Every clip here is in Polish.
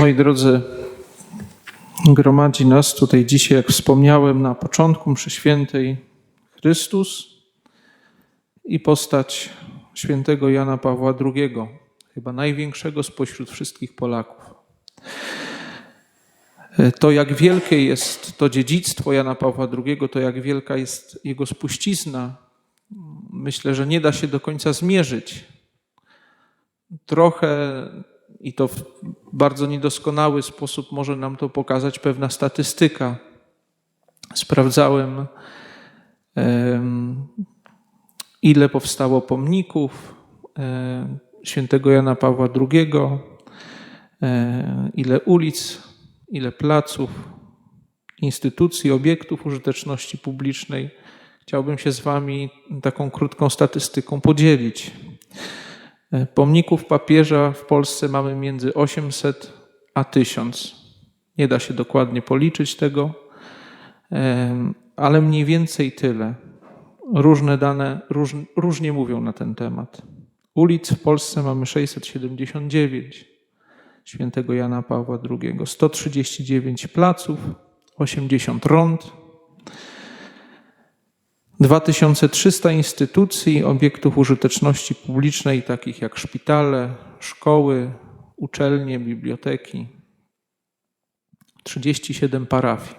Moi drodzy, gromadzi nas tutaj dzisiaj, jak wspomniałem na początku mszy świętej, Chrystus i postać świętego Jana Pawła II, chyba największego spośród wszystkich Polaków. To, jak wielkie jest to dziedzictwo Jana Pawła II, to jak wielka jest jego spuścizna, myślę, że nie da się do końca zmierzyć. Trochę i to bardzo niedoskonały sposób może nam to pokazać pewna statystyka. Sprawdzałem, em, ile powstało pomników świętego Jana Pawła II, ile ulic, ile placów, instytucji, obiektów użyteczności publicznej. Chciałbym się z Wami taką krótką statystyką podzielić. Pomników papieża w Polsce mamy między 800 a 1000. Nie da się dokładnie policzyć tego, em, ale mniej więcej tyle. Różne dane róż, różnie mówią na ten temat. Ulic w Polsce mamy 679 świętego Jana Pawła II, 139 placów, 80 rond, 2300 instytucji, obiektów użyteczności publicznej, takich jak szpitale, szkoły, uczelnie, biblioteki, 37 parafii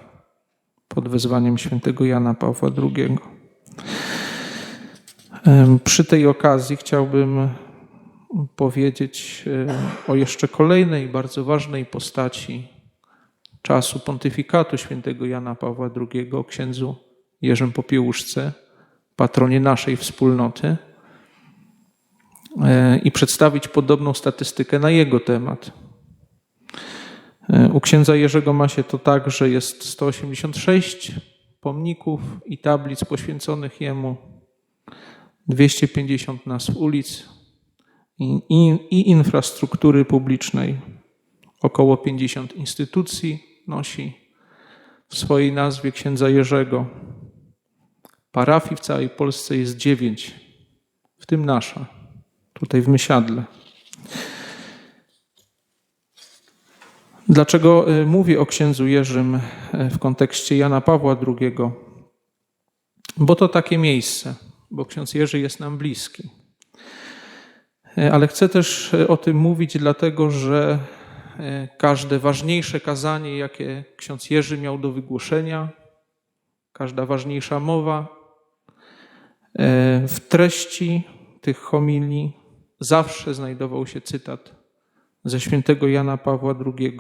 pod wezwaniem świętego Jana Pawła II. Przy tej okazji chciałbym powiedzieć o jeszcze kolejnej bardzo ważnej postaci czasu pontyfikatu świętego Jana Pawła II, księdzu Jerzym Popiełuszce, patronie naszej wspólnoty, e, i przedstawić podobną statystykę na jego temat. E, U księdza Jerzego ma się to tak, że jest 186 pomników i tablic poświęconych jemu, 250 nazw ulic i, i, i infrastruktury publicznej. Około 50 instytucji nosi w swojej nazwie księdza Jerzego. Parafii w całej Polsce jest dziewięć, w tym nasza, tutaj w Mysiadle. Dlaczego y, mówię o księdzu Jerzym y, w kontekście Jana Pawła II? Bo to takie miejsce, bo ksiądz Jerzy jest nam bliski. Y, Ale chcę też o tym mówić, dlatego że każde ważniejsze kazanie, jakie ksiądz Jerzy miał do wygłoszenia, każda ważniejsza mowa, W treści tych homilii zawsze znajdował się cytat ze świętego Jana Pawła II.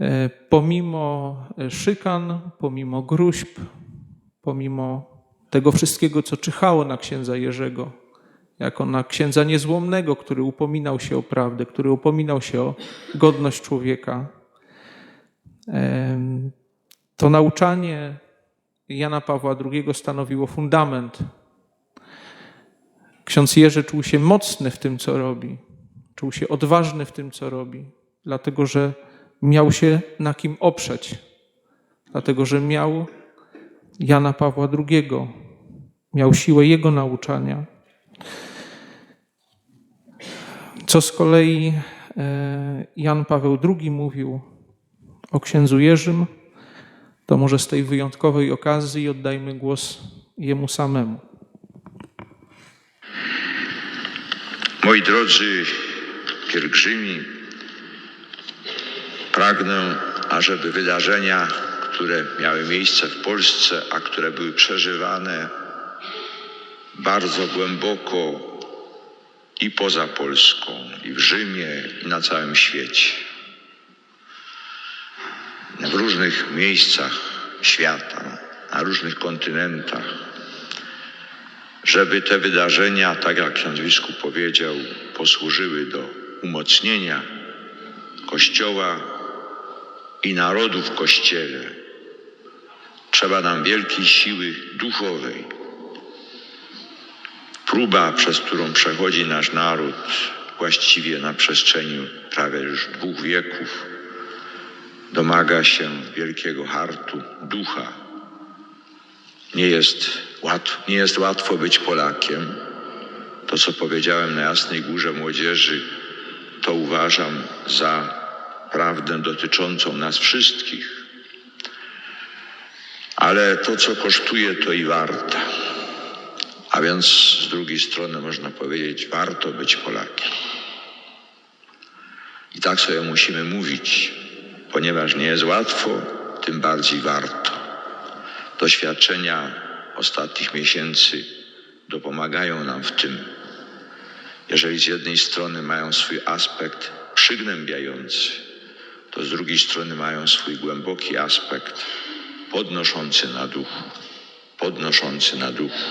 E, Pomimo szykan, pomimo gruźb, pomimo tego wszystkiego, co czyhało na księdza Jerzego, jako na księdza niezłomnego, który upominał się o prawdę, który upominał się o godność człowieka, to nauczanie Jana Pawła II stanowiło fundament. Ksiądz Jerzy czuł się mocny w tym, co robi. Czuł się odważny w tym, co robi, dlatego że miał się na kim oprzeć, dlatego że miał Jana Pawła II, miał siłę jego nauczania. Co z kolei e, Jan Paweł II mówił o księdzu Jerzym, to może z tej wyjątkowej okazji oddajmy głos jemu samemu. Moi drodzy pielgrzymi, pragnę, ażeby wydarzenia, które miały miejsce w Polsce, a które były przeżywane bardzo głęboko i poza Polską, i w Rzymie, i na całym świecie, w różnych miejscach świata, na różnych kontynentach, żeby te wydarzenia, tak jak ksiądz biskup powiedział, posłużyły do umocnienia Kościoła i narodu w Kościele. Trzeba nam wielkiej siły duchowej. Próba, przez którą przechodzi nasz naród, właściwie na przestrzeni prawie już dwóch wieków, domaga się wielkiego hartu ducha. Nie jest, łatwo, nie jest łatwo być Polakiem. To, co powiedziałem na Jasnej Górze Młodzieży, to uważam za prawdę dotyczącą nas wszystkich. Ale to, co kosztuje, to i warto. A więc z drugiej strony można powiedzieć, warto być Polakiem. I tak sobie musimy mówić, ponieważ nie jest łatwo, tym bardziej warto. Doświadczenia ostatnich miesięcy dopomagają nam w tym. Jeżeli z jednej strony mają swój aspekt przygnębiający, to z drugiej strony mają swój głęboki aspekt podnoszący na duchu, podnoszący na duchu.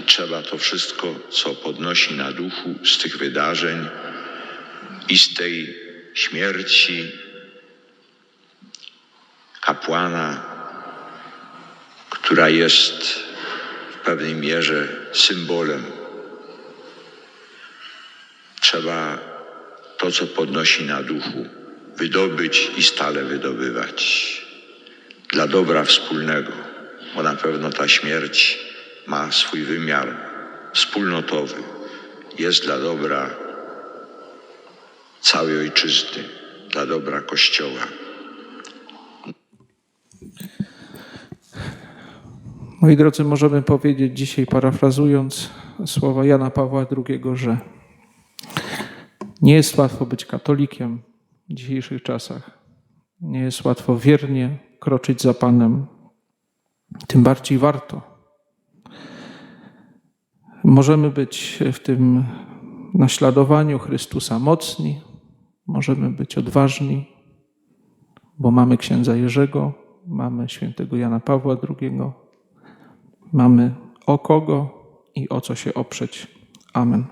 I trzeba to wszystko, co podnosi na duchu z tych wydarzeń i z tej śmierci kapłana, która jest w pewnej mierze symbolem. Trzeba to, co podnosi na duchu, wydobyć i stale wydobywać dla dobra wspólnego, bo na pewno ta śmierć ma swój wymiar wspólnotowy, jest dla dobra całej ojczyzny, dla dobra Kościoła. Moi drodzy, możemy powiedzieć dzisiaj, parafrazując słowa Jana Pawła II, że nie jest łatwo być katolikiem w dzisiejszych czasach. Nie jest łatwo wiernie kroczyć za Panem. Tym bardziej warto. Możemy być w tym naśladowaniu Chrystusa mocni, możemy być odważni, bo mamy księdza Jerzego, mamy świętego Jana Pawła II, mamy o kogo i o co się oprzeć. Amen.